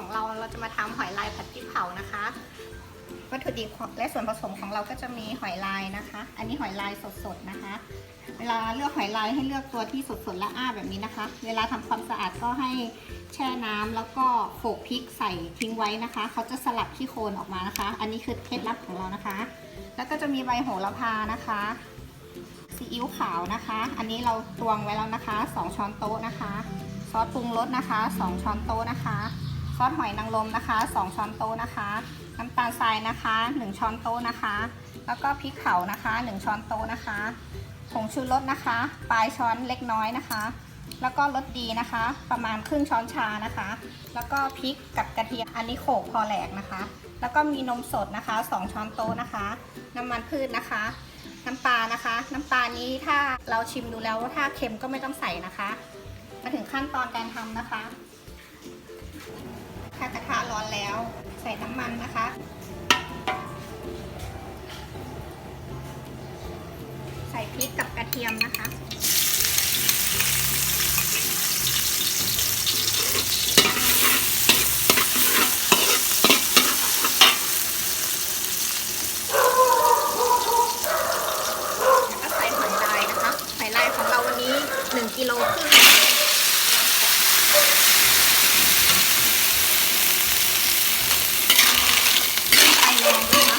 ของเราเราจะมาทำหอยลายผัดพริกเผานะคะ วัตถุดิบและส่วนผสมของเราก็จะมีหอยลายนะคะ อันนี้หอยลายสดๆนะคะ เวลาเลือกหอยลายให้เลือกตัวที่สดๆและอ้าแบบนี้นะคะ เวลาทำความสะอาดก็ให้แช่น้ำแล้วก็โขกพริกใส่ทิ้งไว้นะคะ เขาจะสลัดขี้โคลนออกมานะคะ อันนี้คือเคล็ดลับของเรานะคะ แล้วก็จะมีใบโหระพานะคะซีอิ๊วขาวนะคะ อันนี้เราตวงไว้แล้วนะคะ 2 ช้อนโต๊ะนะคะ ซอสปรุงรสนะคะ 2 ช้อนโต๊ะนะคะ ซอสหอยนางรมนะคะ 2 ช้อนโต๊ะนะคะ น้ำตาลทรายนะคะ 1 ช้อนโต๊ะนะคะ แล้วก็พริกเผานะคะ 1 ช้อนโต๊ะนะคะผงชูรสนะคะ ปลายช้อนเล็กน้อยนะคะ แล้วก็รสดีนะคะ ประมาณครึ่งช้อนชานะคะ แล้วก็พริกกับกระเทียมอันนี้โขกพอแหลกนะคะ แล้วก็มีนมสดนะคะ 2 ช้อนโต๊ะนะคะ น้ำมันพืชนะคะ น้ำปลานะคะ น้ำปลานี้ถ้าเราชิมดูแล้วว่าถ้าเค็มก็ไม่ต้องใส่นะคะ มาถึงขั้นตอนการทำนะคะ ถ้ากระทะร้อนแล้ว ใส่น้ำมันนะคะ ใส่พริกกับกระเทียมนะคะแล้วก็ใส่หอยลายนะคะ หอยลายของเราวันนี้ 1กิโลครึ่งไฟแรงนะคะ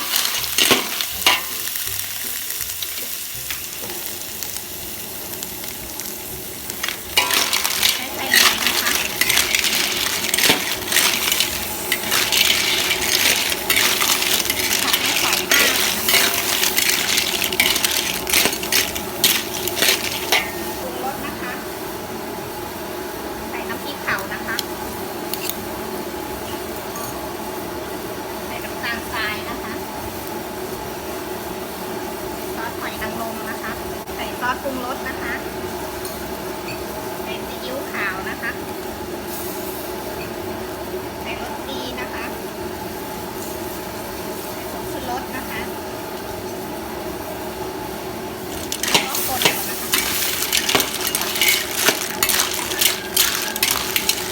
ใช้ไฟแรงนะคะผัดให้หอมมากปรุงรสนะคะ ใส่น้ำพริกเผานะคะ ใส่น้ำตาลทรายนะคะ ซอสหอยนางรมนะคะ ใส่ ซอสปรุงรสนะคะใส่ซีอิ๊วขาวนะคะ ใส่รสดีนะคะ ใส่ผงชูรสนะคะ แล้วก็คนก่อนนะคะ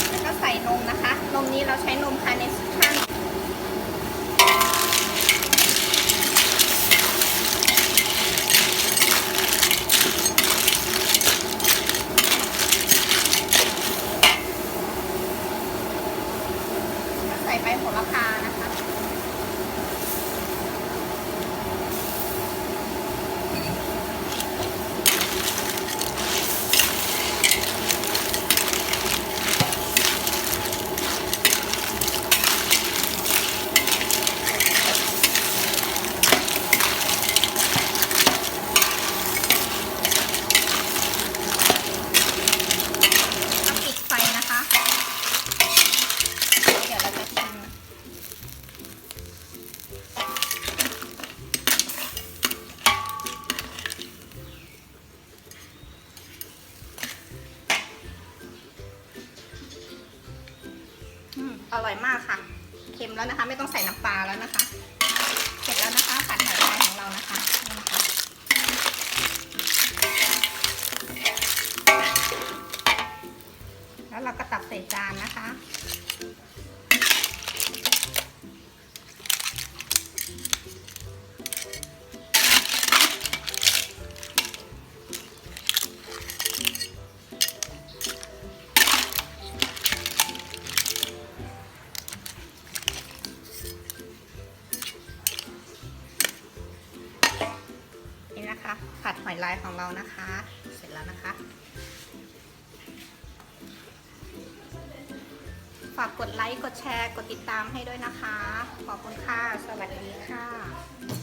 แล้วก็ใส่นมนะคะ นมนี้เราใช้นมคาร์เนชั่น ก็ใส่ใบโหระพานะคะ อร่อยมากค่ะ เค็มแล้วนะคะ ไม่ต้องใส่น้ำปลาแล้วนะคะ นะคะ ผัดหอยลายของเรานะคะ เสร็จแล้วนะคะ ฝากกดไลค์ กดแชร์ กดติดตามให้ด้วยนะคะ ขอบคุณค่ะ สวัสดีค่ะ